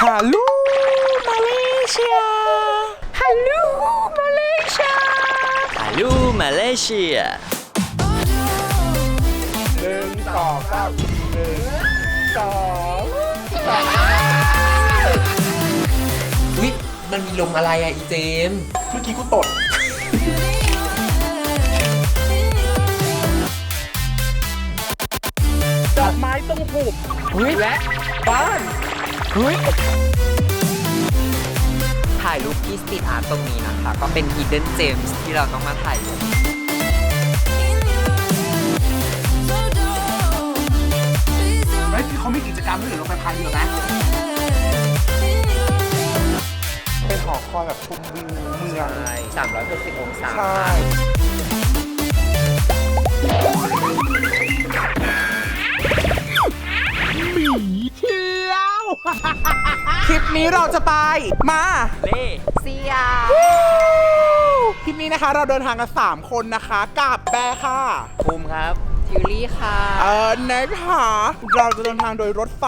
ฮัลโหลมาเลเซียฮัลโหลมาเลเซียฮัลโหลมาเลเซียหนึ่งสองสามหนึ่งสองวิมันมีลมอะไรอะอีเจมส์เมื่อกี้กูตดดอกไม้ต้องหุบเฮ้ยและบ้านเฮ้ย ถ่ายรูปที่สตรีทอาร์ตตรงนี้นะคะ ก็เป็น hidden gems ที่เราต้องมาถ่ายรูปเฮ้ยที่เขามีกิจกรรมให้เราไปพายเรือนะเป็นหอคอยแบบชมวิวเมือง ใช่360องศา ใช่ หมีเที่ยว คลิปนี้เราจะไป มา เล่เซียคลิปนี้นะคะเราเดินทางกัน 3 คนนะคะ กับแบร์ค่ะ ภูมิครับ ทิวลี่ค่ะ เออนะคะเราจะเดินทางโดยรถไฟ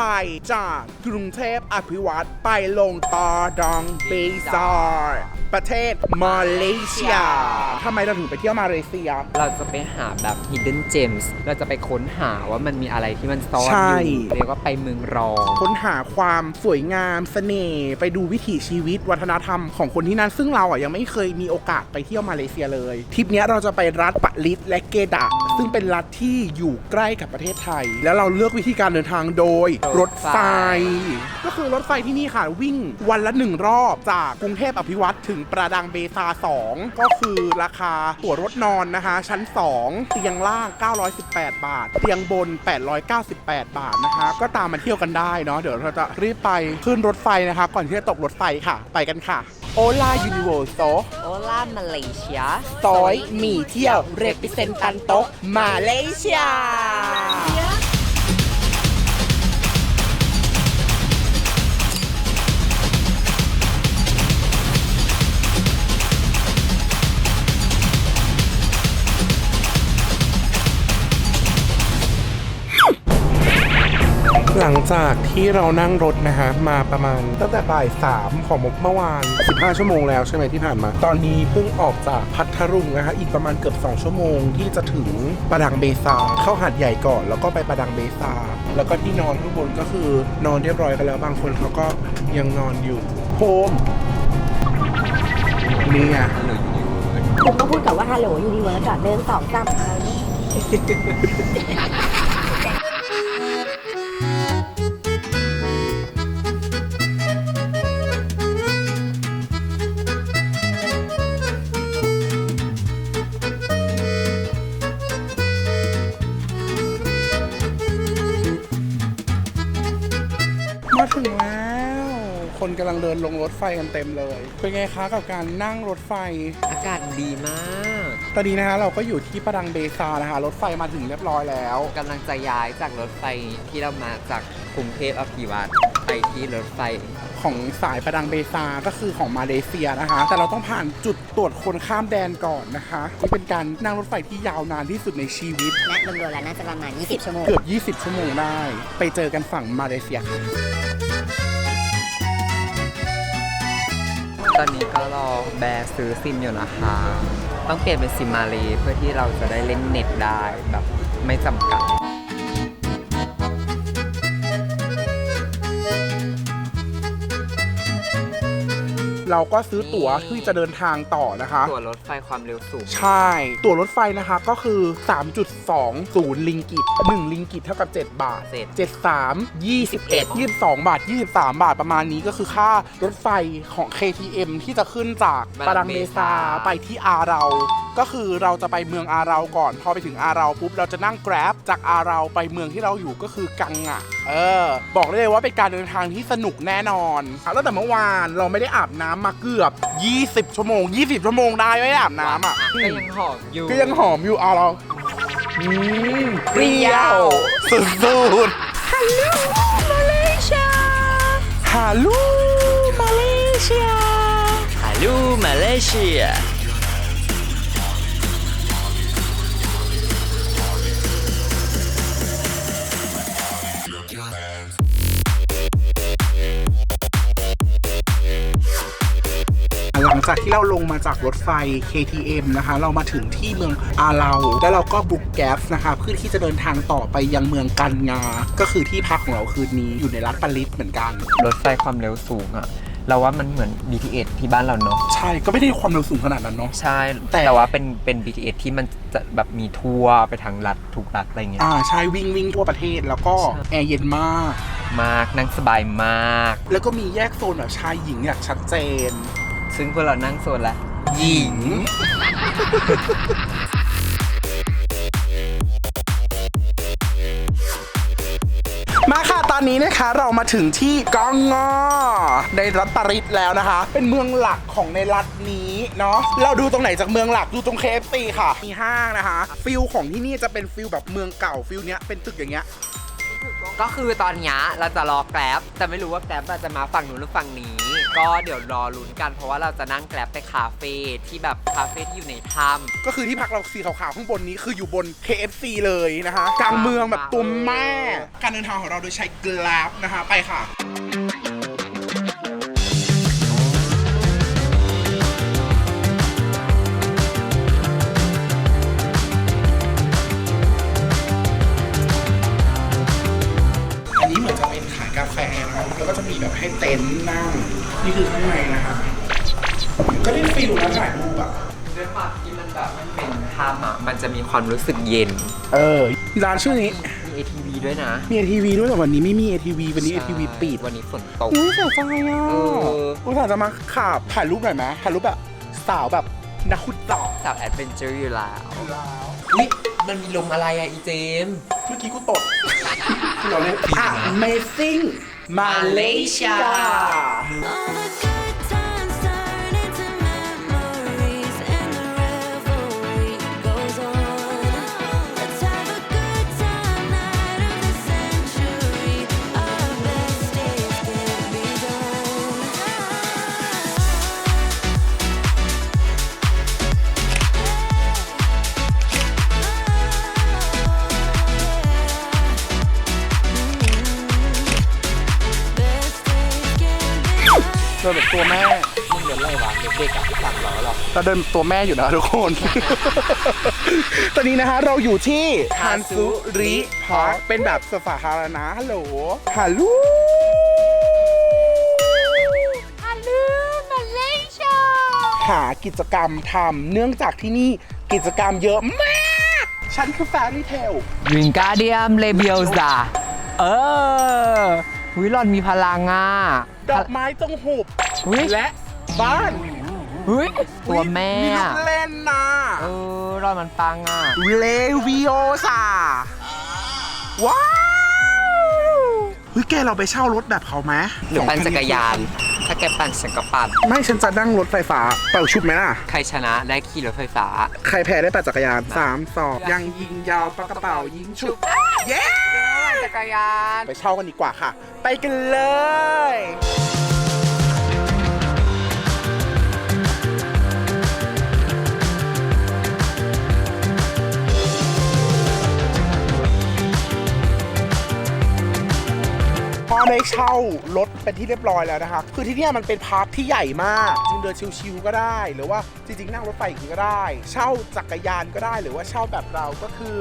จากกรุงเทพอภิวัตรไปลงตอดองเบซาร์ประเทศมาเลเซียทำไมเราถึงไปเที่ยวมาเลเซีย เราจะไปหาแบบ hidden gems เราจะไปค้นหาว่ามันมีอะไรที่มันซ่อนใช่ อยู่เรียกว่าไปเมืองรอง ค้นหาความสวยงามเสน่ห์ไปดูวิถีชีวิตวัฒนธรรมของคนที่นั่นซึ่งเราอะยังไม่เคยมีโอกาสไปเที่ยวมาเลเซียเลยทริปเนี้ยเราจะไปรัฐปะลิตและเกดะซึ่งเป็นรัฐที่อยู่ใกล้กับประเทศไทย แล้วเราเลือกวิธีการเดินทางโดยรรถถไฟไฟ ก็คือรถไฟที่นี่ค่ะ วิ่งวันละหนึ่งรอบจากกรุงเทพอภิวัตรถึงประดังเบซา 2 ก็คือราคาตั๋วรถนอนนะคะ ชั้น 2 เตียงล่าง 918 บาท เตียงบน 898 บาทนะคะ ก็ตามมาเที่ยวกันได้เนาะเดี๋ยวเราจะรีบไปขึ้นรถไฟนะคะ ก่อนที่จะตกรถไฟค่ะ ไปกันค่ะโอลายูนิเวอร์โซโอลามาเลเซียซอยหมี่เที่ยวเรปิเซนตันโตมาเลเซีย下。 หลังจากที่เรานั่งรถนะฮะมาประมาณตั้งแต่บ่ายสามของเมื่อวาน 15 ชั่วโมงแล้วใช่ไหมที่ผ่านมา ตอนนี้เพิ่งออกจากพัทลุงนะฮะอีกประมาณเกือบ 2 ชั่วโมงที่จะถึงประดังเบซาเข้าหาดใหญ่ก่อน แล้วก็ไปประดังเบซาแล้วก็ที่นอนข้างบนก็คือนอนเรียบร้อยกันแล้วบางคนเขาก็ยังนอนอยู่โฮมนี่ไงผมก็พูดกับว่าฮัลโหลยูนิเวิร์สอะเดินสองสามครั้ง ลังเดินลงรถไฟกันเต็มเลย เป็นไงคะกับการนั่งรถไฟ อากาศดีมากตอนนี้นะคะเราก็อยู่ที่ประดังเบซานะคะ รถไฟมาถึงเรียบร้อยแล้ว กำลังจะย้ายจากรถไฟที่เรามาจากกรุงเทพอภิวัตรไปที่รถไฟ ของสายประดังเบซาก็คือของมาเลเซียนะคะ แต่เราต้องผ่านจุดตรวจคนข้ามแดนก่อนนะคะนี่เป็นการนั่งรถไฟที่ยาวนานที่สุดในชีวิต และรวมๆแล้วน่าจะประมาณ 20 ชั่วโมง เกือบ 20 ชั่วโมงได้ ไปเจอกันฝั่งมาเลเซียค่ะ ตอนนี้ก็รอแบร์ซื้อซิมอยู่นะคะ ต้องเปลี่ยนเป็นซิมมาลีเพื่อที่เราจะได้เล่นเน็ตได้แบบไม่จำกัด เราก็ซื้อตั๋วที่จะเดินทางต่อนะคะ ตัวรถไฟความเร็วสูง ใช่ ตั๋วรถไฟนะคะก็คือ 3.20 ลิงกิต 1 ลิงกิตเท่ากับ 7 บาท เจ็ด 73 21 22 บาท 23 บาทประมาณนี้ก็คือค่ารถไฟของ KTM ที่จะขึ้นจากปารังเมซาไปที่อาเราก็คือเราจะไปเมืองอาเราก่อน พอไปถึงอาเราปุ๊บเราจะนั่ง Grab จากอาเราไปเมืองที่เราอยู่ก็คือกังอะเออ บอกได้เลยว่าเป็นการเดินทางที่สนุกแน่นอนแล้วแต่เมื่อวานเราไม่ได้อาบน้ำมาเกือบ 20 ชั่วโมง 20 ชั่วโมงได้ไม่ได้อาบน้ำอะก็ยังหอมอยู่ก็ยังหอมอยู่เอาเราอืมเปรี้ยวสุดๆฮัลโหลมาเลเซียฮัลโหลมาเลเซียฮัลโหลมาเลเซีย งจากที่เราลงมาจากรถไฟ KTM นะคะ เรามาถึงที่เมืองอาเลาแล้วเราก็บุ๊กแก๊สนะคะเพื่อที่จะเดินทางต่อไปยังเมืองกันงา ก็คือที่พักของเราคืนนี้อยู่ในรัฐปาริสเหมือนกัน รถไฟความเร็วสูงอะเราว่ามันเหมือน BTS ที่บ้านเราเนาะใช่ก็ไม่ได้ความเร็วสูงขนาดนั้นเนาะใช่แต่แต่ว่าเป็นเป็น BTS ที่มันจะแบบมีทัวร์ไปทางรัฐทุกรัฐอะไรเงี้ยอ่าใช่วิ่งวิ่งทั่วประเทศแล้วก็ใช่แอร์เย็นมากมากนั่งสบายมาก แล้วก็มีแยกโซนแบบชายหญิงอย่างชัดเจน ซึ่งพวกเรานั่งโซนละหญิง มาค่ะตอนนี้นะคะเรามาถึงที่กองงอในรัฐปารีสแล้วนะคะ เป็นเมืองหลักของในรัฐนี้เนาะเราดูตรงไหนจากเมืองหลัก ดูตรงเคฟซีค่ะ มีห้างนะคะ ฟิลของที่นี่จะเป็นฟิลแบบเมืองเก่าฟิลเนี้ยเป็นตึกอย่างเงี้ย ก็คือตอนเนี้ยเราจะรอแกร็บแต่ไม่รู้ว่าแกร็บจะมาฝั่งนู้นหรือฝั่งนี้ ก็เดี๋ยวรอลุ้นกันเพราะว่าเราจะนั่งแกร็บไปคาเฟ่ที่แบบคาเฟ่ที่อยู่ในถ้ำก็คือที่พักเราสีขาวๆข้างบนนี้คืออยู่บน KFC เลยนะคะกลางเมืองแบบตัวแม่การเดินทางของเราโดยใช้ Grab นะคะไปค่ะ ก็จะมีแบบให้เต็นท์นั่ง นี่คือข้างในนะครับก็ได้ฟิลนะถ่ายรูปอะด้วยความที่มันแบบมันเป็นถ้ำอะมันจะมีความรู้สึกเย็น เออร้านชื่อนี้ มี ATV ด้วยนะมี ATV ด้วยแต่วันนี้ไม่มี ATV วันนี้ ATV ปิดวันนี้ฝนตก อุ้ยเสียใจอะเออ อุตส่าห์จะมาขับถ่ายรูปหน่อยไหมถ่ายรูปแบบสาวแบบนักขุดต่อสาวแอดเวนเจอร์อยู่แล้วอุ้ยมันมีลมอะไรอะอีเจมส์เมื่อกี้กูตดที่เราเล่น Amazing Malaysia All ตัวแม่ มึงเหมือนอะไรวะเด็กๆอะสามล้อหรอเราเดินตัวแม่อยู่นะทุกคน ตอนนี้นะคะเราอยู่ที่ฮันซุริพาร์คเป็นแบบสาธารณะฮัลโหลฮัลโหล Hello, Malaysia. หากิจกรรมทำเนื่องจากที่นี่กิจกรรมเยอะมาก ฉันคือแฟรี่เทลวิงการเดียมเลเบียลซาเออวิลอนมีพลังอะดอกไม้จงหุบ อุ๊ย และบ้านเฮ้ยตัวแม่มีลูอะกเล่นนะเออรอนมันปังอะเลวิโอซาว้าวเฮ้ยแกเราไปเช่ารถแบบเขาไหมหรือปั่นจักรยาน ถ้าแกปั่นฉันก็ปั่นไม่ฉันจะนั่งรถไฟฟ้า เป่าชุบไหมล่ะ ใครชนะได้ขี่รถไฟฟ้า ใครแพ้ได้ปั่นจักรยานสามสองยังยิงยาวปากกระเป๋ายิงชุบเย้ จักรยาน ไปเช่ากันดีกว่าค่ะ ไปกันเลย ได้เช่ารถเป็นที่เรียบร้อยแล้วนะคะ คือที่นี่มันเป็นพาร์คที่ใหญ่มากจริงเดินชิวๆก็ได้ หรือว่าจริงๆนั่งรถไฟอีกก็ได้ เช่าจักรยานก็ได้ หรือว่าเช่าแบบเราก็คือ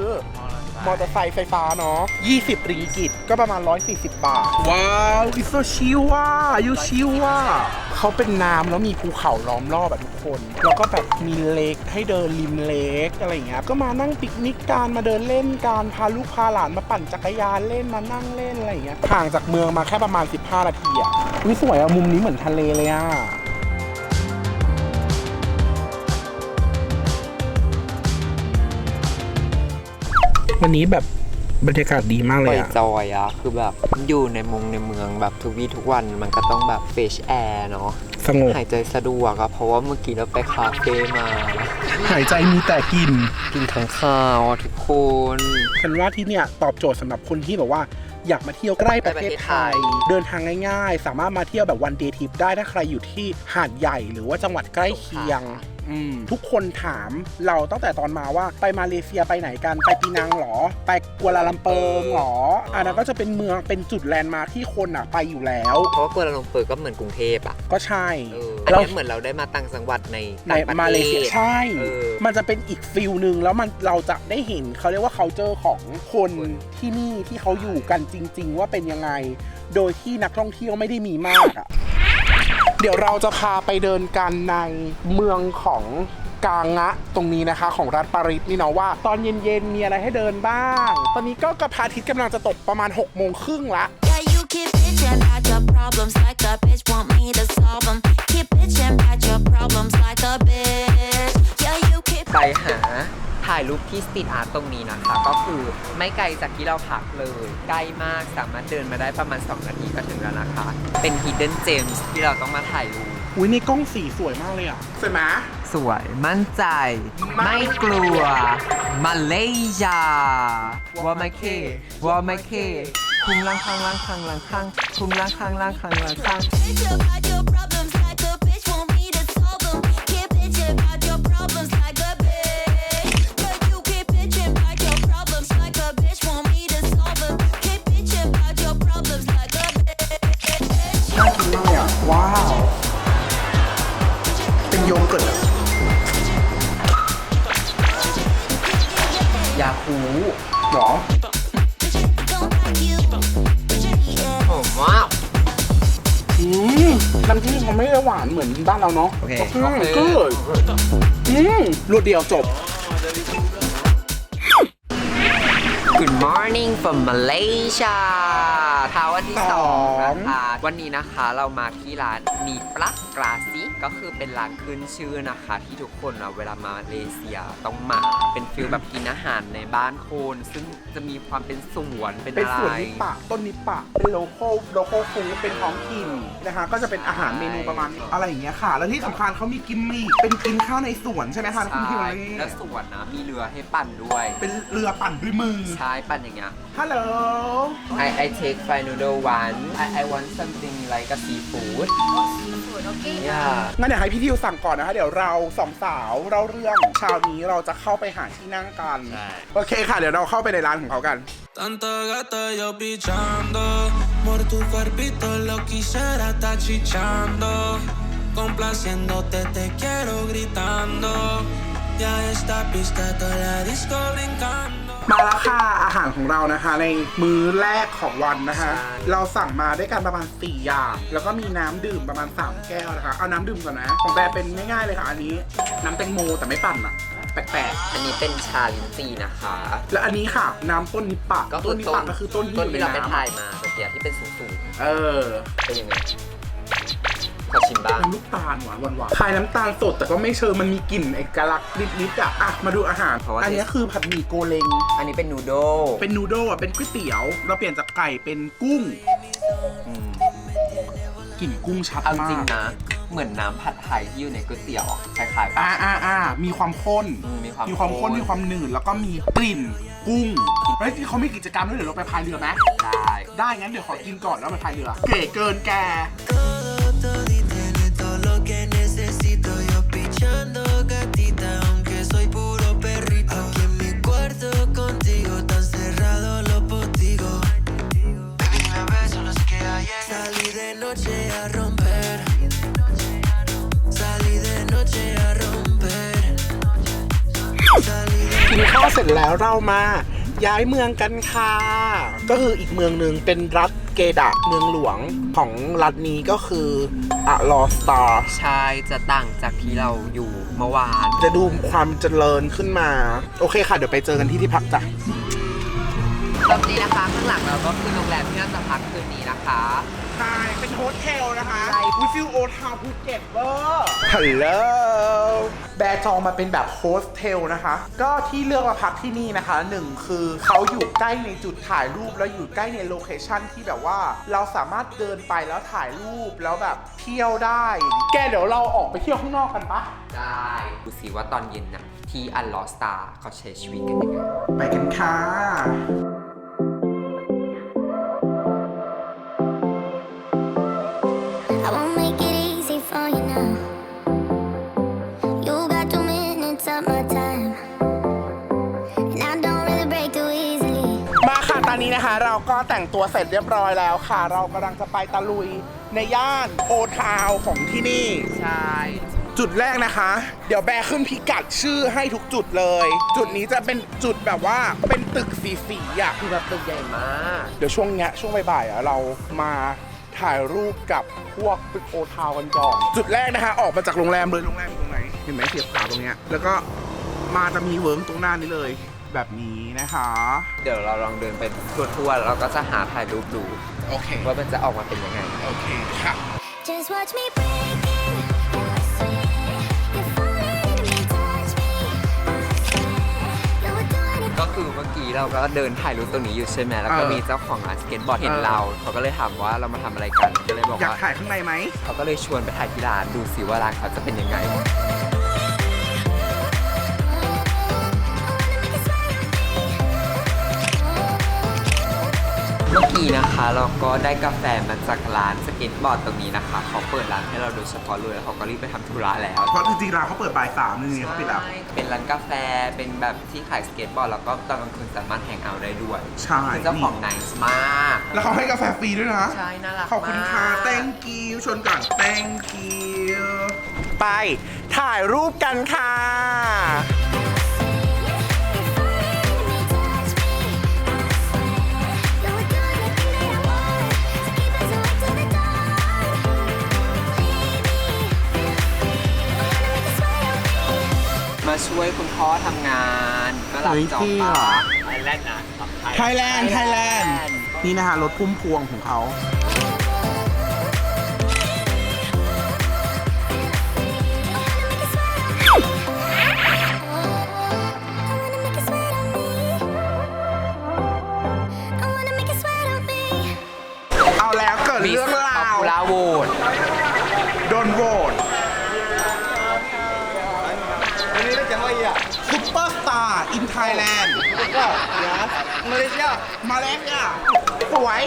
มอเตอร์ไซค์ไฟฟ้าเนาะ 20 ริงกิต ก็ประมาณ 140 บาท ว้าวอิโซชิวอะยูชิวอะเขาเป็นน้ำแล้วมีภูเขาล้อมรอบแบบทุกคน แล้วก็แบบมีเลกให้เดินริมเลกอะไรอย่างเงี้ย ก็มานั่งปิกนิกกันมาเดินเล่นกันพาลูกพาหลานมาปั่นจักรยานเล่นมานั่งเล่นอะไรอย่างเงี้ย ห่างจากเมืองมาแค่ประมาณ 15 นาทีอะวิสวยอะมุมนี้เหมือนทะเลเลยอะ วันนี้แบบบรรยากาศดีมากปเลล่อยยอะจอยอะคือแบบอยู่ในมงในเมืองแบบทุกวี่ทุกวันมันก็ต้องแบบเฟชแอร์เนาะสงบหายใจสะดวกอะเพราะว่าเมื่อกี้เราไปคาเฟ่มา หายใจมีแต่กลิ่นกินทั้งข้าวอะทุกคน ฉันว่าที่เนี่ยตอบโจทย์สำหรับคนที่แบบว่า อยากมาเที่ยวใกล้ประเทศไทย เดินทางง่าย ๆ สามารถมาเที่ยวแบบวันเดย์ทริปได้ถ้าใครอยู่ที่หาดใหญ่ หรือว่าจังหวัดใกล้เคียงออืม ทุกคนถามเราตั้งแต่ตอนมาว่าไปมาเลเซียไปไหนกัน ไปปีนังเหรอ ไปกัวลาลัมเปอร์เหรอ อันนั้นก็จะเป็นเมืองเป็นจุดแลนด์มาร์คที่คนอะไปอยู่แล้ว เพราะว่ากัวลาลัมเปอร์ก็เหมือนกรุงเทพอะก็ใช่เอออันเรานี้เหมือนเราได้มาต่างจังหวัดในในต่างประมาเลเซียทศใช่เออมันจะเป็นอีกฟิลหนึ่งแล้วมันเราจะได้เห็นเขาเรียกว่า culture ของคนที่นี่ที่เขาอยู่กันจริง ๆ ว่าเป็นยังไง โดยที่นักท่องเที่ยวไม่ได้มีมากอะ เดี๋ยวเราจะพาไปเดินกันในเมืองของกางะตรงนี้นะคะ ของรัฐปารีสนี่เนาะว่า ตอนเย็นๆมีอะไรให้เดินบ้าง ตอนนี้ก็กระพาทิตย์กำลังจะตกประมาณ6โมงครึ่งละ Yeah, you keep bitching about your problems like a bitch want me to solve 'em. Keep bitching about your problems like a bitch. Yeah, ไปหาถ่ายรูปที่สตรีทอาร์ตตรงนี้นะคะ ก็คือไม่ไกลจากที่เราพักเลย ใกล้มากสามารถเดินมาได้ประมาณ 2 นาทีก็ถึงแล้วนะคะ เป็น hidden gems ที่เราต้องมาถ่ายรูปอุ้ยในกล้องสีสวยมากเลยอะสวยไหมสวยมั่นใจ ไม่กลัว มาเลยาว่าไม่เคว่าไม่เคคุงลังคังลังคังลังคังคุงลังคังลังคังลังคัง bitch about your เขาไม่ได้หวานเหมือนบ้านเราเนาะโอเค อืมโอเคก็อืมรวดเดียวจบ Good morning from Malaysia เช้าวันที่สองนะคะ วันนี้นะคะเรามาที่ร้านนีปลักกราซิก็คือเป็นร้านขึ้นชื่อนะคะ ที่ทุกคนอะเวลามาเลเซียต้องมา เป็นฟิลแบบกินอาหารในบ้านคน ซึ่งจะมีความเป็นสวนเป็นเป็นอะไรสวนนิปปะต้นนิปปะเป็นโลโก้โลโก้ฟูดเป็นท้องถิ่นนะคะก็จะเป็นอาหารเมนูประมาณอะไรอย่างเงี้ยค่ะ แล้วที่สำคัญเขามีกิมมี่เป็นกินข้าวในสวนใช่ไหมคะคุณพี่ใช่วารีแล้วสวนนะมีเรือให้ปั่นด้วยเป็นเรือปั่นด้วยมือใช่ปั่นอย่างเงี้ย ฮัลโหล I I take fried noodle one I I want something like a seafood seafood okay yeah งั้นเดี๋ยวให้พี่ทิวสั่งก่อนนะคะเดี๋ยวเราสองสาวเล่าเรื่องเช้านี้เราจะเข้าไปหาที่นั่งกัน ใช่ โอเคค่ะ เดี๋ยวเราเข้าไปในร้านของเขากัน Tanta gata yo pichando, por tu cuerpito lo quisiera estar chichando, complaciéndote te quiero gritando, ya esta pista toda la disco brincando. มาแล้วค่ะอาหารของเรานะคะ ในมื้อแรกของวันนะคะใช่เราสั่งมาด้วยกันประมาณ 4 อย่าง แล้วก็มีน้ำดื่มประมาณ 3 แก้วนะคะ เอาน้ำดื่มก่อนนะ ของแต่เป็นง่ายๆเลยค่ะ อันนี้น้ำแตงโมแต่ไม่ปั่นอะแปลกอันนี้เป็นชาลิ้นจีนะคะ ๆ แล้วอันนี้ค่ะ น้ำต้นนิปปะก็คืต้อนนิปต้ปะนก็คือต้นที่ต้อนยู่ในที่เราไปน้ำถ่ายอะมาเมื่อกี้ที่เป็นสูงเออ ๆเป็นยังไง ขอชิมบ้าง เป็นลูกตาลหวานหวานหวานคล้ายน้ำตาลสดแต่ก็ไม่เชิงมันมีกลิ่นเอกลักษณ์นิดๆอะอะมาดูอาหาร เพราะว่า อันนี้คือผัดหมี่โกเลง อันนี้เป็นนูโดเป็นนูโดลอะเป็นก๋วยเตี๋ยว เราเปลี่ยนจากไก่เป็นกุ้งอืมกลิ่นกุ้งชัดเอามาจริงกนะ เหมือนน้ำผัดไทยที่อยู่ในก๋วยเตี๋ยวอะคล้ายๆปะ อ่าอ่าอ่ามีความข้นอืมมีความมีความข้นข้น มีความหนืดแล้วก็มีกลิ่นกุ้งแล้วที่เขามีกิจกรรมด้วยเดี๋ยวเราไปพายเรือไหมได้ ได้งั้นเดี๋ยวขอกินก่อนแล้วไปพายเรือ เก๋เกินแก Todo, que necesito. Yo pichando gatita, aunque soy puro perrito. Aquí en mi cuarto contigo, tan cerrado los postigos. Baby, dime besos, los que ayer. Salí de noche a romper. Salí de noche a romper. Salí de กินข้าวเสร็จแล้วเรามาย้ายเมืองกันค่ะ ก็คืออีกเมืองหนึ่งเป็นรัฐเกดะเมืองหลวงของรัฐนี้ก็คืออะลอสตาร์ใช่จะต่างจากที่เราอยู่เมื่อวาน จะดูความเจริญขึ้นมา โอเคค่ะ เดี๋ยวไปเจอกันที่ที่พักจ้ะ ตอนนี้นะคะข้างหลังเราก็คือโรงแรมที่เราจะพักคืนนี้นะคะใช่เป็นโฮเทลนะคะวิฟิลโอทาวภูเก็ตเวอร์ฮัลโหลแบร์จองมาเป็นแบบโฮสเทลนะคะ ก็ที่เลือกมาพักที่นี่นะคะหนึ่งคือเขาอยู่ใกล้ในจุดถ่ายรูป แล้วอยู่ใกล้ในโลเคชันที่แบบว่าเราสามารถเดินไปแล้วถ่ายรูปแล้วแบบเที่ยวได้ แกเดี๋ยวเราออกไปเที่ยวข้างนอกกันปะได้ดูสิว่าตอนเย็นน่ะที่อันลอสตาเขาใช้ชีวิตกันยังไงไปกันค่ะ เราก็แต่งตัวเสร็จเรียบร้อยแล้วค่ะ เรากำลังจะไปตะลุยในย่านโอทาวของที่นี่ ใช่ จุดแรกนะคะ เดี๋ยวแบร์ขึ้นพิกัดชื่อให้ทุกจุดเลย จุดนี้จะเป็นจุดแบบว่าเป็นตึกสีสีๆอะ คือแบบตึกใหญ่มาก เดี๋ยวช่วงเนี้ยช่วงบ่ายๆอะเรามาถ่ายรูปกับพวกตึกโอทาวกันก่อน จุดแรกนะคะ ออกมาจากโรงแรมเลยโรงแรมอยู่ตรงไหนเห็นไหมเสียบขาวตรงเนี้ยแล้วก็มาจะมีเวิร์กตรงหน้านี้เลย แบบนี้นะคะ เดี๋ยวเราลองเดินไปทั่วๆแล้วเราก็จะหาถ่ายรูปดูโอเค ว่ามันจะออกมาเป็นยังไง โอเคค่ะ Just watch me break in. I swear, you're falling into me, touch me. I swear, yeah, we're doing it. ก็คือเมื่อกี้เราก็เดินถ่ายรูปตรงนี้อยู่ใช่ไหมแล้วก็เออมีเจ้าของร้านสเก็ตบอร์ดเห็นเออ เราเขาก็เลยถามว่าเรามาทำอะไรกันก็เลยบอกอยากว่าถ่ายข้างในไหม เขาก็เลยชวนไปถ่ายที่ร้านดูสิว่าร้านเขาจะเป็นยังไง เมื่อกี้นะคะเราก็ได้กาแฟมาจากร้านสเก็ตบอร์ดตรงนี้นะคะ เขาเปิดร้านให้เราโดยเฉพาะเลยแล้วเขาก็รีบไปทำธุระแล้วเพราะจริงๆร้านเขาเปิดบ่ายสามนี่เขาปิดแล้วใช่เป็นร้านกาแฟเป็นแบบที่ขายสเก็ตบอร์ดแล้วก็ตอนกลางคืนสามารถแฮงเอาท์ได้ด้วยใช่ คือเจ้าของไนส์มาก แล้วเขาให้กาแฟฟรีด้วยนะ ใช่น่ารักขอบคุณค่ะมาก thank you ชนก่อน thank you ไปถ่ายรูปกันค่ะ ช่วยคุณพ่อทำงานก็รับเฮ้ยจอบจริงเหรปะอไทยแลนด์ ไทยแลนด์ นี่นะคะรถพุ่มพวงของเขาเอา มาเลเซียมาเลเซียสวย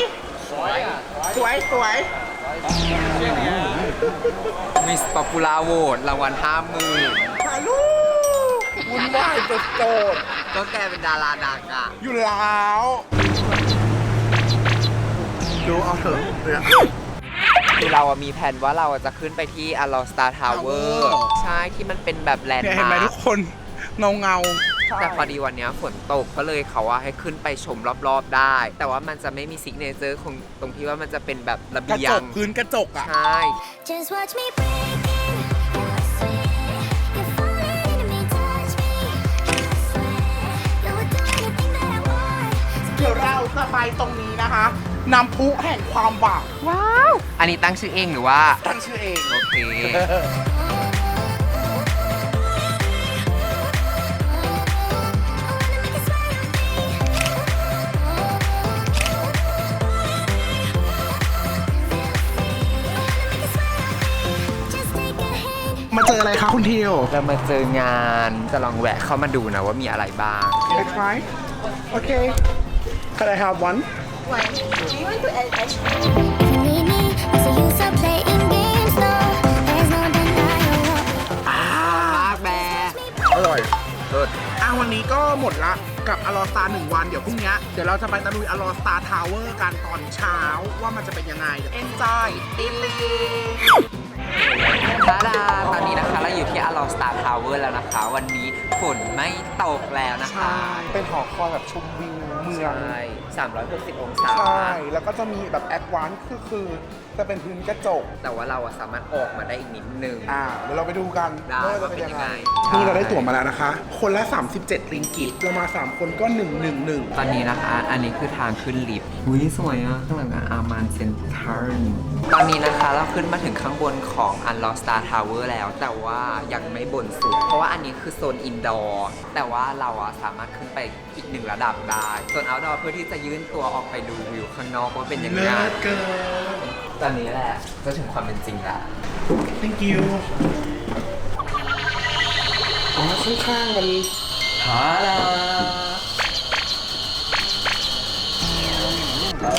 สวย สวย มิสป๊อปปูล่าโหวตรางวัลห้าหมื่นถ่ายรูปวุ่นวายสุดโจดก็แกเป็นดาราดังอะอยู่แล้วดูเอาเถอะเนี่ย คือเราอะมีแผนว่าเราอะจะขึ้นไปที่อลอสตาทาวเวอ Tower ร์ใช่ที่มันเป็นแบบแลนด์เนี่ยเห็นมาไหมร์ทุกคนเงาเงาๆ แต่พอดีวันเนี้ยฝนตกก็เลยเขาว่าให้ขึ้นไปชมรอบๆได้ แต่ว่ามันจะไม่มีซิกเนเจอร์ของตรงที่ว่ามันจะเป็นแบบระกระเบียจงกพื้นกระจกอะ ใช่ Just watch me break in. I swear, you're falling into me, touch me. I swear, yeah, we're doing anything that I want. เดี๋ยวเราจะไปตรงนี้นะคะน้ำพุแห่งความหวังอันนี้ตั้งชื่อเองหรือว่า ตั้งชื่อเอง โอเค ออะไรคะคุณทิวเรามาเจองานจะลองแวะเข้ามาดูนะว่ามีอะไรบ้าง Let's try Okay Can I have one If you need me, what's the use of playing games? No, there's no denial. มากแบอร่อยเลิศอะวันนี้ก็หมดละกับอลอสตาหนึ่งวันเดี๋ยวพรุ่งนี้เดี๋ยวเราจะไปตะลุยอลอสตาทาวเวอร์กันตอนเช้าว่ามันจะเป็นยังไง Enjoy อินลี ทาดาตอนนี้นะคะเราอยู่ที่อลองสตาร์ทาวเวอร์แล้วนะคะ วันนี้ฝนไม่ตกแล้วนะคะ เป็นหอคอยแบบชมวิว เมือง ใช่360 องศา ใช่ แล้วก็จะมีแบบแอดวานซ์คือคือ จะเป็นพื้นกระจก แต่ว่าเราอะสามารถออกมาได้อีกนิดนึง อ่าเดี๋ยวเราไปดูกันได้ว่าจะเป็นยังไง ว่าเป็นยังไง นี่เราได้ตั๋วมาแล้วนะคะ คนละ 37 ริงกิตเรามา 3 คนก็111ตอนนี้นะคะ อันนี้คือทางขึ้นลิฟต์อุ้ยสวยอะ ข้างหลังอาร์มานเซ็นทรัลตอนนี้นะคะเราขึ้นมาถึงข้างบนของ u n l o s t Star Tower แล้ว แต่ว่ายังไม่บนสุด เพราะว่าอันนี้คือโซนอินดอร์ แต่ว่าเราอะสามารถขึ้นไปอีกหนึ่งระดับได้ส่วน outdoor เพื่อที่จะยื่นตัวออกไปดูวิวข้างนอกว่าเป็นยังไงเลิศเกิน ตอนนี้แหละจะถึงความเป็นจริงแล้ว thank you อ๋อข้างๆมันฮาลา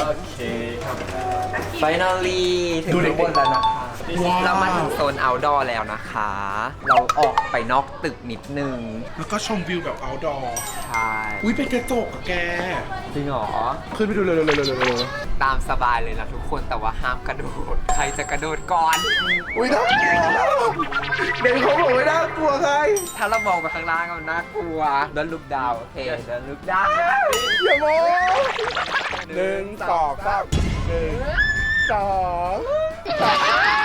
โอเคครับ finally ถึงข้างบนแล้วนะคะ เรามาถึงโซน outdoor แล้วนะคะ เราออกไปนอกตึกนิดนึง แล้วก็ชมวิวแบบ outdoor ใช่อุ้ยเป็นกระจกอะแก จริงเหรอ ขึ้นไปดูเลยเลยเลยเลยตามสบายเลยนะทุกคนแต่ว่าห้ามกระโดด ใครจะกระโดดก่อนอุ้ยน่ากลัวเด็กเขาบอกไม่น่ากลัวไงถ้าเรามองไปข้างล่างมันน่ากลัวเดินลุกดาวโอเคเดินลุกดาวอย่ามองหนึ่งสองสามหนึ่งสองสาม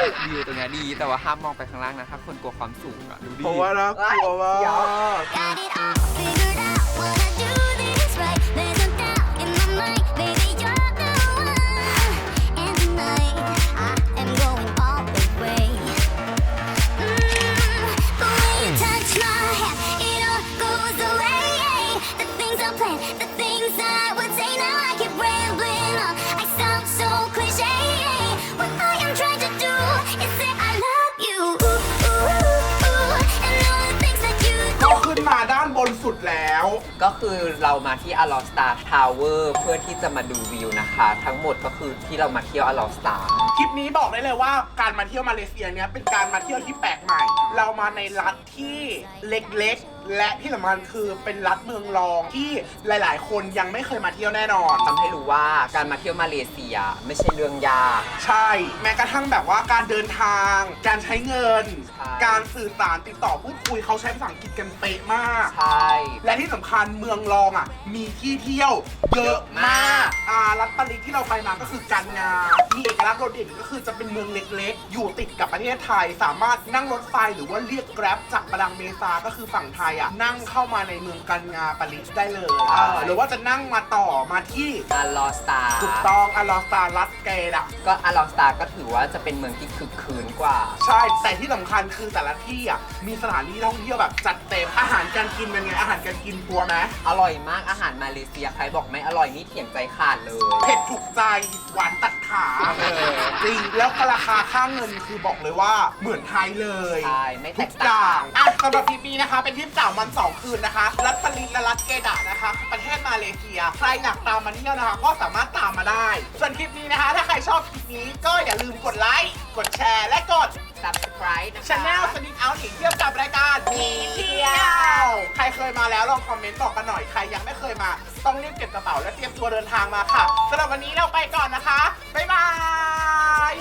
วิวตรงเนี้ยดีแต่ว่าห้ามมองไปข้างล่างนะถ้าคนกลัวความสูงอะดูดิ เพราะว่าน่ากลัวมาก Got it all figured ก็คือเรามาที่อลอสตาทาวเวอร์เพื่อที่จะมาดูวิวนะคะ ทั้งหมดก็คือที่เรามาเที่ยวอลอสตาคลิปนี้บอกได้เลยว่าการมาเที่ยวมาเลเซียเนี้ยเป็นการมาเที่ยวที่แปลกใหม่ เรามาในรัฐที่เล็กๆ และที่สำคัญคือเป็นรัฐเมืองรองที่หลาย ๆ คนยังไม่เคยมาเที่ยวแน่นอน ทำให้รู้ว่าการมาเที่ยวมาเลเซียไม่ใช่เรื่องยาก ใช่ แม้กระทั่งแบบว่าการเดินทาง การใช้เงิน ใช่ การสื่อสารติดต่อพูดคุยเขาใช้ภาษาอังกฤษกันเป๊ะมาก ใช่ และที่สำคัญเมืองรองอะ มีที่เที่ยวเยอะมากอ่ารัฐปารีสที่เราไปมาก็คือการงานมีเอกลักษณ์โดดเด่นก็คือจะเป็นเมืองเล็กๆ อยู่ติดกับประเทศไทย สามารถนั่งรถไฟหรือว่าเรียกแกร็บจากปาดังเมซาก็คือฝั่งไทยอะนั่งเข้ามาในเมืองกันงาปารีสได้เลยเออหรือว่าจะนั่งมาต่อมาที่อลอสตาถูกต้องอลอสตารัสเกดอะก็อลอสตาก็ถือว่าจะเป็นเมืองที่คึกคืนกว่า ใช่แต่ที่สำคัญคือแต่ละที่อะมีสถานที่ท่องเที่ยวแบบจัดเต็มอาหารการกินเป็นไงอาหารการกินปัวไหมอร่อยมากอาหารมาเลเซียใครบอกไม่อร่อยนี่เถียงใจขาดเลยเผ็ดถูกใจหวานตัดขาเออจริงแล้วก็ราคาค่าเงินคือบอกเลยว่าเหมือนไทยเลยใช่ไม่แตทุกกต่างอย่างอะสำหรับทริปนี้นะคะเป็นทริปสามวันสองคืนนะคะ รัฐปารีสและรัฐเกดะนะคะ ประเทศมาเลเซีย ใครอยากตามมาเที่ยวนะคะ ก็สามารถตามมาได้ ส่วนคลิปนี้นะคะ ถ้าใครชอบคลิปนี้ก็อย่าลืมกดไลค์ กดแชร์ และกด subscribe นะคะช anel สนิทเอาหนีเที่ยวกับรายการหนีเที่ยว ใครเคยมาแล้วลองคอมเมนต์บอกกันหน่อย ใครยังไม่เคยมา ต้องรีบเก็บกระเป๋าและเตรียมตัวเดินทางมาค่ะสำหรับวันนี้เราไปก่อนนะคะ บ๊ายบาย